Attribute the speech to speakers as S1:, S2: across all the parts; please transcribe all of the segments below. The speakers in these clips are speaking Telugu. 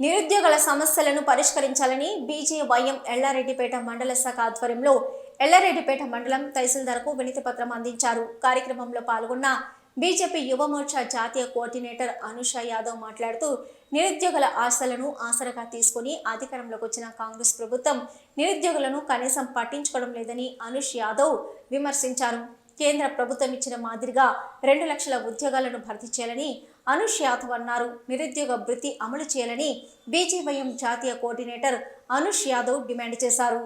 S1: నిరుద్యోగుల సమస్యలను పరిష్కరించాలని బీజేవైఎం ఎల్లారెడ్డిపేట మండల శాఖ ఆధ్వర్యంలో ఎల్లారెడ్డిపేట మండలం తహసీల్దార్కు వినతి పత్రం అందించారు. కార్యక్రమంలో పాల్గొన్న బీజేపీ యువమోర్చా జాతీయ కోఆర్డినేటర్ అనుష యాదవ్ మాట్లాడుతూ నిరుద్యోగుల ఆశలను ఆసరగా తీసుకుని అధికారంలోకి వచ్చిన కాంగ్రెస్ ప్రభుత్వం నిరుద్యోగులను కనీసం పట్టించుకోవడం లేదని అనుష్ యాదవ్ విమర్శించారు. కేంద్ర ప్రభుత్వం ఇచ్చిన మాదిరిగా రెండు లక్షల ఉద్యోగాలను భర్తీ చేయాలని అనుష్ యాదవ్ అన్నారు. నిరుద్యోగ భృతి అమలు చేయాలని బీజేవైఎం జాతీయ కోఆర్డినేటర్ అనుష్ యాదవ్ డిమాండ్ చేశారు.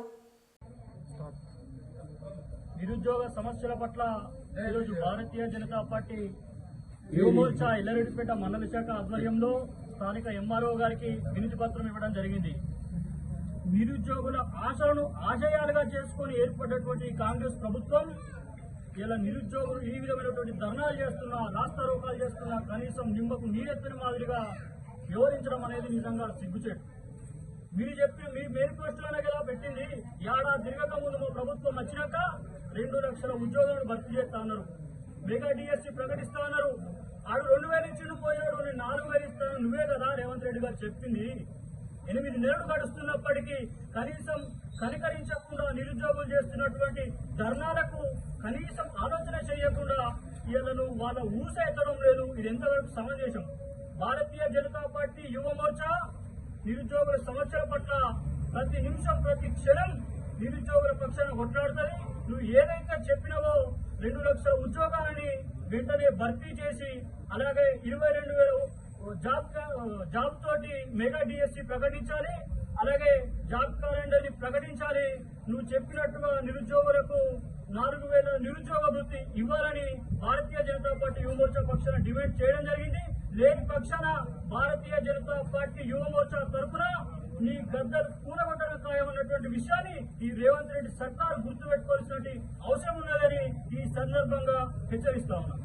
S2: నిరుద్యోగ సమస్యల పట్ల ఈరోజు భారతీయ జనతా పార్టీ యువమోర్చా ఎల్లారెడ్డిపేట మండల శాఖ ఆధ్వర్యంలో స్థానిక ఎంఆర్ఓ గారికి వినతి పత్రం ఇవ్వడం జరిగింది. నిరుద్యోగుల ఆశలను ఆశయాలుగా చేసుకొని ఏర్పడినటువంటి కాంగ్రెస్ ప్రభుత్వం ఇలా నిరుద్యోగులు ఈ విధమైనటువంటి ధర్నాలు చేస్తున్నా చేస్తున్నా కనీసం నిమ్మకు నీరెత్తిన మాదిరిగా వివరించడం అనేది నిజంగా సిగ్గుచేటు. మీరు చెప్పిన మీ మేనిఫెస్టోనే కదా పెట్టింది ఏడాది తిరగక ముందు మా ప్రభుత్వం వచ్చినాక రెండు లక్షల ఉద్యోగాలను భర్తీ చేస్తా అన్నారు. మెగా డిఎస్సి ప్రకటిస్తా అన్నారు. ఆడు రెండు వేలు ఇచ్చిండు పోయాడు నేను నాలుగు వేలు ఇస్తాను నువ్వే కదా రేవంత్ రెడ్డి గారు చెప్పింది. ఎనిమిది నెలలు గడుస్తున్నప్పటికీ కనీసం కనికరించకుండా నిరుద్యోగులు చేస్తున్నటువంటి ధర్నాలకు కనీసం ఆలోచన చేయకుండా వీళ్ళను వాళ్ళ ఊస ఎత్తడం లేదు. ఇది ఎంతవరకు సమంజసం భారతీయ జనతా పార్టీ యువ మోర్చా నిరుద్యోగుల సమస్యల పట్ల ప్రతి నిమిషం ప్రతి క్షణం నిరుద్యోగుల పక్షాన కొట్లాడుతుంది. నువ్వు ఏదైతే చెప్పినావో రెండు లక్షల ఉద్యోగాలని వెంటనే భర్తీ చేసి అలాగే ఇరవై రెండు వేల జాబ్ కా- జాబ్ తోటి మెగా డిఎస్సి ప్రకటించాలి అలాగే జాబ్ క్యాలెండర్ ప్రకటించాలి. నువ్వు చెప్పినట్టుగా నిరుద్యోగులకు నాలుగు వేల నిరుద్యోగ వృత్తి ఇవ్వాలని పార్టీ యువ మోర్చా పక్షాన డిమాండ్ చేయడం జరిగింది. లేని పక్షాన భారతీయ జనతా పార్టీ యువ మోర్చా తరఫున నీ గద్దలు కూలగొట్టడం ఖాయమన్నటువంటి విషయాన్ని ఈ రేవంత్ రెడ్డి సర్కార్ గుర్తుపెట్టుకోవాల్సిన అవసరం ఉన్నదని ఈ సందర్భంగా హెచ్చరిస్తా ఉన్నాం.